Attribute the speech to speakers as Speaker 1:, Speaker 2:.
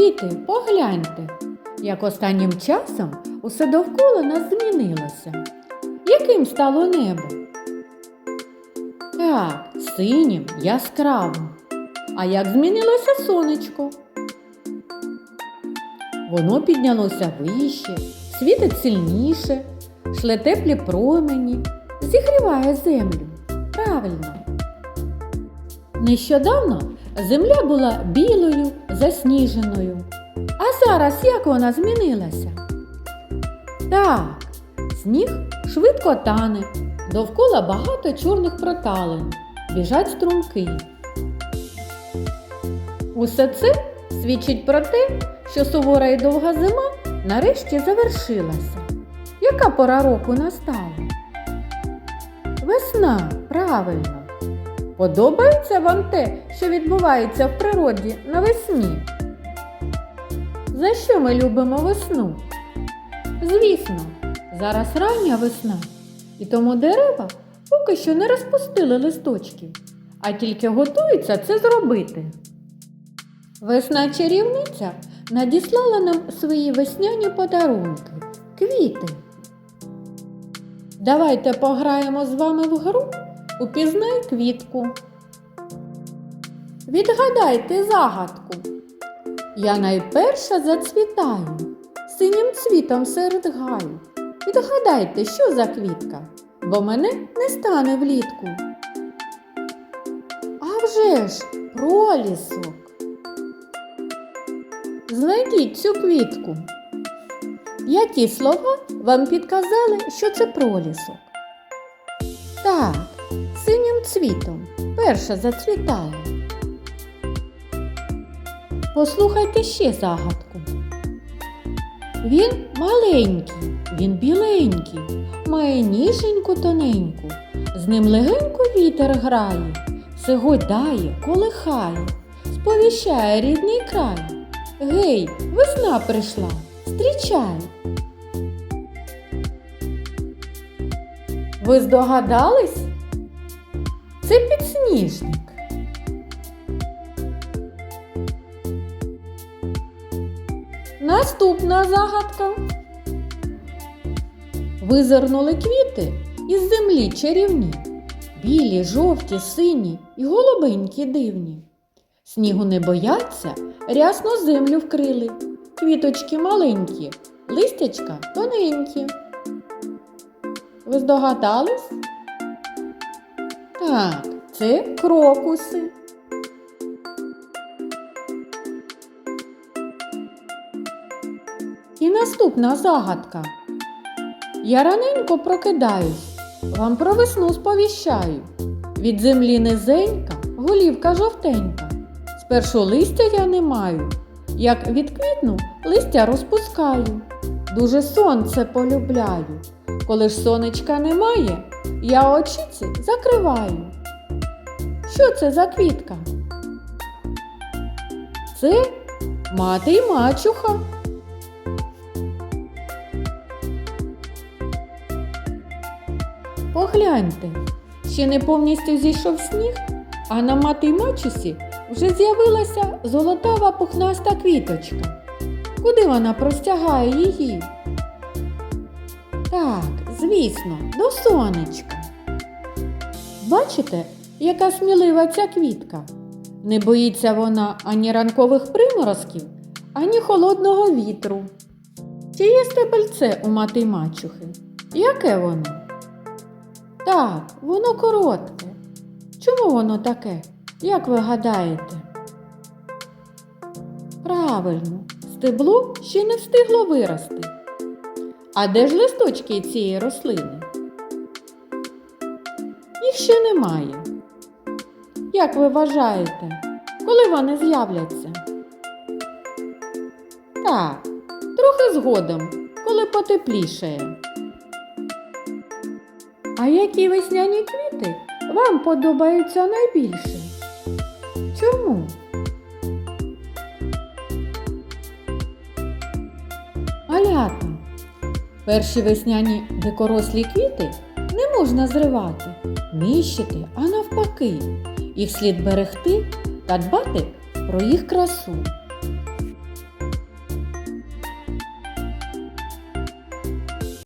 Speaker 1: Діти, погляньте, як останнім часом усе довкола нас змінилося. Яким стало небо? Так, синім, яскравим. А як змінилося сонечко? Воно піднялося вище, світить сильніше, шле теплі промені, зігріває землю. Правильно. Нещодавно земля була білою, засніженою. А зараз як вона змінилася? Так, сніг швидко тане, довкола багато чорних проталин, біжать струмки. Усе це свідчить про те, що сувора і довга зима нарешті завершилася. Яка пора року настала? Весна, правильно. Подобається вам те, що відбувається в природі навесні? За що ми любимо весну? Звісно, зараз рання весна, і тому дерева поки що не розпустили листочки, а тільки готуються це зробити. Весна чарівниця надіслала нам свої весняні подарунки квіти. Давайте пограємо з вами в гру Упізнай квітку. Відгадайте загадку. Я найперша зацвітаю синім цвітом серед гаю. Відгадайте, що за квітка, бо мене не стане влітку. А вже ж пролісок. Знайдіть цю квітку. Які слова вам підказали, що це пролісок? Так, синім цвітом перша зацвітає. Послухайте ще загадку. Він маленький, він біленький, має ніженьку тоненьку, з ним легенько вітер грає, все гойдає, колихає, сповіщає рідний край. Гей, весна прийшла, зустрічай. Ви здогадались? Це підсніжник. Наступна загадка. Визирнули квіти із землі чарівні, білі, жовті, сині і голубенькі дивні. Снігу не бояться, рясно землю вкрили. Квіточки маленькі, листячка тоненькі. Ви здогадались? Так, це крокуси. І наступна загадка. Я раненько прокидаюсь, вам про весну сповіщаю. Від землі низенька, голівка жовтенька. Спершу листя я не маю. Як відквітну, листя розпускаю. Дуже сонце полюбляю. Коли ж сонечка немає, я очіці закриваю. Що це за квітка? Це мати й мачуха. Погляньте, ще не повністю зійшов сніг, а на мати й мачусі вже з'явилася золотава пухнаста квіточка. Куди вона простягає її? Так, звісно, до сонечка. Бачите, яка смілива ця квітка? Не боїться вона ані ранкових приморозків, ані холодного вітру. Чи є стебельце у мати мачухи? Яке воно? Так, воно коротке. Чому воно таке? Як ви гадаєте? Правильно, стебло ще не встигло вирости. А де ж листочки цієї рослини? Їх ще немає. Як ви вважаєте, коли вони з'являться? Так, трохи згодом, коли потеплішає. А які весняні квіти вам подобаються найбільше? Чому? Малята. Перші весняні дикорослі квіти не можна зривати, нищити, а навпаки. Їх слід берегти та дбати про їх красу.